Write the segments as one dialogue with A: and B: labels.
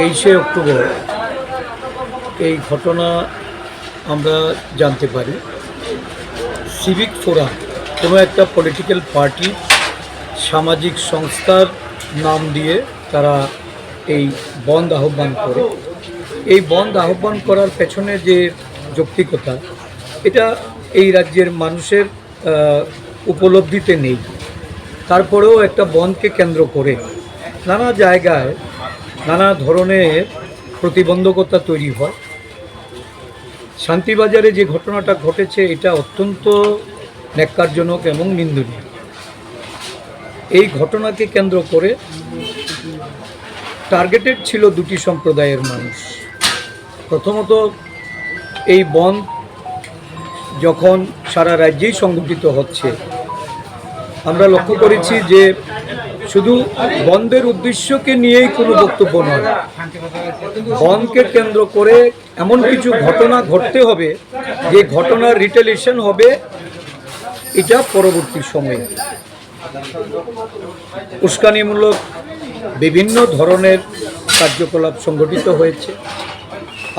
A: তেইশে অক্টোবর এই ঘটনা আমরা জানতে পারি। সিভিক ফোরাম কোনো একটা পলিটিক্যাল পার্টি সামাজিক সংস্থার নাম দিয়ে তারা এই বন্ধ আহ্বান করে। এই বন্ধ আহ্বান করার পেছনে যে যৌক্তিকতা, এটা এই রাজ্যের মানুষের উপলব্ধিতে নেই। তারপরেও একটা বনকে কেন্দ্র করে নানা জায়গায় নানা ধরনের প্রতিবন্ধকতা তৈরি হয়। শান্তিবাজারে যে ঘটনাটা ঘটেছে, এটা অত্যন্ত ন্যাক্কারজনক এবং নিন্দনীয়। এই ঘটনাকে কেন্দ্র করে টার্গেটেড ছিল দুটি সম্প্রদায়ের মানুষ। প্রথমত, এই বন যখন সারা রাজ্যেই সংগঠিত হচ্ছে, আমরা লক্ষ্য করেছি যে শুধু বন্ধের উদ্দেশ্যকে নিয়েই কোনো বক্তব্য নয়। বনকে কেন্দ্র করে এমন কিছু ঘটনা ঘটতে হবে, যে ঘটনার রিটেলিয়েশন হবে এটা পরবর্তী সময়ে। উস্কানিমূলক বিভিন্ন ধরনের কার্যকলাপ সংগঠিত হয়েছে।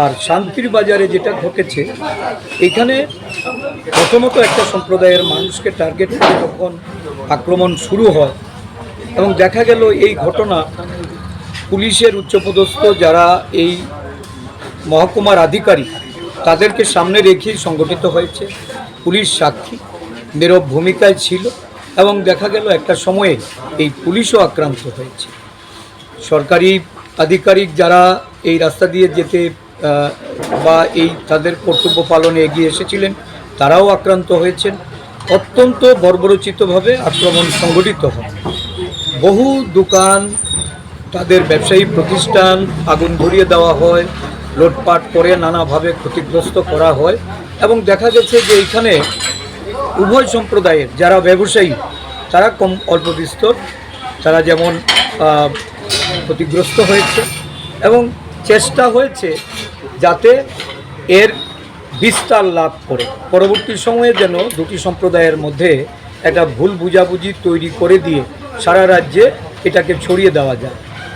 A: আর শান্তির বাজারে যেটা ঘটেছে, এখানে প্রথমত একটা সম্প্রদায়ের মানুষকে টার্গেট করে যখন আক্রমণ শুরু হয় এবং দেখা গেল এই ঘটনা পুলিশের উচ্চপদস্থ যারা এই মহকুমার আধিকারিক, তাদেরকে সামনে রেখেই সংগঠিত হয়েছে। পুলিশ সাক্ষী, নীরব ভূমিকায় ছিল এবং দেখা গেল একটা সময়ে এই পুলিশও আক্রান্ত হয়েছে। সরকারি আধিকারিক যারা এই রাস্তা দিয়ে যেতে বা এই তাদের কর্তব্য পালনে এগিয়ে এসেছিলেন, তারাও আক্রান্ত হয়েছেন। অত্যন্ত বর্বরচিতভাবে আক্রমণ সংগঠিত হয়। বহু দোকান, তাদের ব্যবসায়ী প্রতিষ্ঠান আগুন ধরিয়ে দেওয়া হয়, লোটপাট করে নানাভাবে ক্ষতিগ্রস্ত করা হয় এবং দেখা গেছে যে এইখানে উভয় সম্প্রদায়ের যারা ব্যবসায়ী, তারা কম অল্প বিস্তর, তারা যেমন ক্ষতিগ্রস্ত হয়েছে এবং চেষ্টা হয়েছে যাতে এর বিস্তার লাভ করে। পরবর্তী সময়ে যেন দুটি সম্প্রদায়ের মধ্যে একটা ভুল বুঝাবুঝি তৈরি করে দিয়ে সারা রাজ্যে এটাকে ছড়িয়ে দেওয়া যায়।